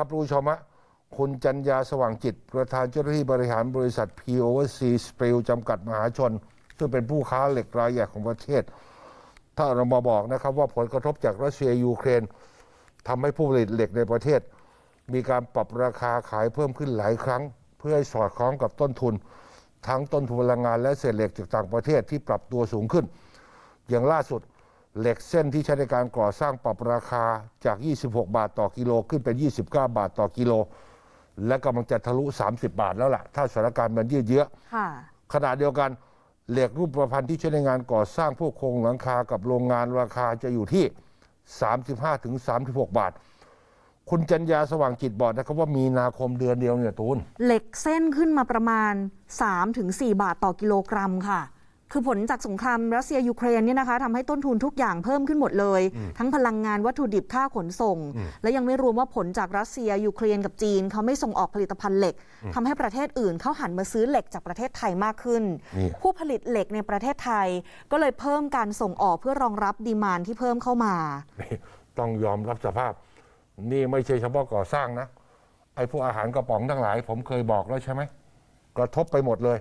ครับผู้ชมฮะคุณจัญญาสว่างจิต ประธานเจ้าหน้าที่บริหารบริษัท p o v c s p r i l จำกัดมหาชน ซึ่งเป็นผู้ค้าเหล็กรายใหญ่ของประเทศ ถ้าเรามาบอกนะครับว่าผลกระทบจากรัสเซียยูเครนทำให้ผู้ผลิตเหล็กในประเทศ มีการปรับราคาขายเพิ่มขึ้นหลายครั้ง เพื่อให้สอดคล้องกับต้นทุน ทั้งต้นทุนพลังงานและเศษเหล็กจากต่างประเทศที่ปรับตัวสูงขึ้น อย่างล่าสุด เหล็กเส้นที่ใช้ในการก่อสร้างปรับราคาจาก 26 บาทต่อกิโลขึ้นเป็น 29 บาทต่อกิโล และกำลังจะทะลุ 30 บาทแล้วล่ะ ถ้าสถานการณ์มันยืดเยื้อค่ะขณะเดียวกันเหล็กรูปประพันธ์ที่ใช้ในงานก่อสร้างพวกโครงหลังคากับโรงงานราคาจะอยู่ที่ 35ถึง36 บาท คุณจัญญาสว่างจิตบอกนะครับว่ามีนาคมเดือนเดียวเนี่ยตูนเหล็กเส้นขึ้นมาประมาณ 3-4 บาทต่อกิโลกรัมค่ะ คือผลจากสงครามรัสเซียยูเครนเนี่ยนะคะทำให้ต้นทุนทุกอย่างเพิ่มขึ้นหมดเลย ทั้งพลังงานวัตถุดิบค่าขนส่ง และยังไม่รวมว่าผลจากรัสเซียยูเครนกับจีน เขาไม่ส่งออกผลิตภัณฑ์เหล็กทำให้ประเทศอื่นเขาหันมาซื้อเหล็กจากประเทศไทยมากขึ้นนี่ผู้ผลิตเหล็กในประเทศไทย ก็เลยเพิ่มการส่งออกเพื่อรองรับดีมานที่เพิ่มเข้ามานี่ต้องยอมรับสภาพ นี่ไม่ใช่เฉพาะก่อสร้างนะไอ้พวกอาหารกระป๋องทั้งหลาย ผมเคยบอกแล้วใช่ไหมกระทบไปหมดเลย